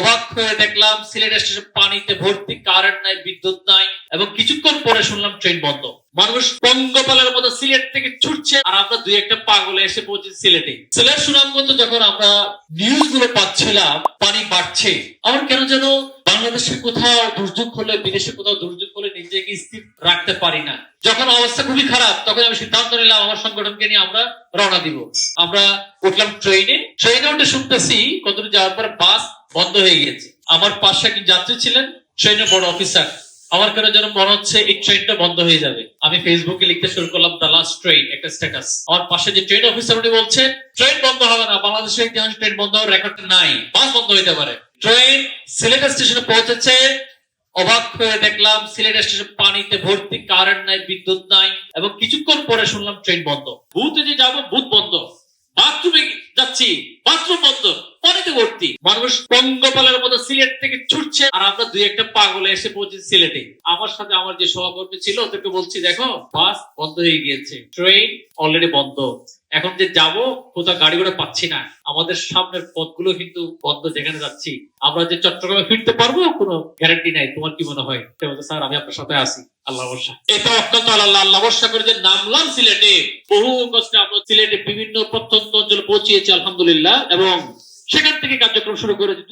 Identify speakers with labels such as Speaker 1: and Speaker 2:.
Speaker 1: অবাক হয়ে দেখলাম সিলেট স্টেশন পানিতে ভর্তি কারেন্ট নাই, বিদ্যুৎ নাই, এবং কিছুক্ষণ পরে শুনলাম ট্রেন বন্ধ। মানুষ পঙ্গপালের মতো সিলেট থেকে ছুটছে, আর আমরা দুই একটা পাগলে এসে পৌঁছে সিলেটে। সিলেট সুনামগঞ্জ যখন আমরা নিউজগুলো পাচ্ছিলাম, পানি বাড়ছে। আমার কেন যেন বাংলাদেশে কোথাও দুর্যোগ হলে, বিদেশে কোথাও দুর্যোগ হলে নিজেকে স্থির রাখতে পারি না। যখন অবস্থা খুবই খারাপ, তখন আমি সিদ্ধান্ত নিলাম, আমার সংগঠনকে নিয়ে আমরা রওনা দিব। আমরা উঠলাম ট্রেনে ট্রেনে উঠে শুনতেছি কতদূর যাওয়ার পর বাস বন্ধ হয়ে গেছে আমার পাশে একজন যাত্রী ছিলেন ট্রেনের বড় অফিসার আমার কেন যেন মনে হচ্ছে এই ট্রেনটা বন্ধ হয়ে যাবে। আমি ফেসবুকে লিখতে শুরু করলাম দ্য লাস্ট ট্রেন একটা স্ট্যাটাস আমার পাশে যে ট্রেন অফিসার উনি বলছেন ট্রেন বন্ধ হবে না, বাংলাদেশের ইতিহাস ট্রেন বন্ধ হওয়ার রেকর্ড নাই। বাস বন্ধ হইতে পারে। ট্রেন সিলেট স্টেশনে পৌঁছেছে অবাক হয়ে দেখলাম সিলেট স্টেশন পানিতে ভর্তি কারেন্ট নাই, বিদ্যুৎ নাই, এবং কিছুক্ষণ পরে শুনলাম ট্রেন বন্ধ। বুথে যে যাব বুথ বন্ধ। বাথরুমে যাচ্ছি বাথরুম বন্ধ, পানিতে ভর্তি। মানুষ পঙ্গপালের মতো সিলেট থেকে ছুটছে, আর আমরা দুই একটা পাগলে এসে পৌঁছেছি সিলেটে। আমার সাথে আমার যে সহকর্মী ছিল, ওদেরকে বলছি, দেখো বাস বন্ধ হয়ে গিয়েছে ট্রেন অলরেডি বন্ধ। এখন যে যাব, কোথাও গাড়ি ঘোড়া পাচ্ছি না। আমাদের সামনের পথগুলো কিন্তু বন্ধ, যেখানে যাচ্ছি। আমরা যে চট্টগ্রামে ফিরতে পারব, কোনো গ্যারান্টি নাই। তোমার কি মনে হয়? স্যার, আমি আপনার সাথে আছি। আল্লাহ বর্ষা এটা অত্যন্ত আল্লাহ আল্লাহ বর্ষা করে যে নামলাম সিলেটে। বহু কষ্টে আমরা সিলেটে বিভিন্ন প্রত্যন্ত অঞ্চলে পৌঁছিয়েছি, আলহামদুলিল্লাহ। এবং সেখান থেকে কার্যক্রম শুরু করেছি।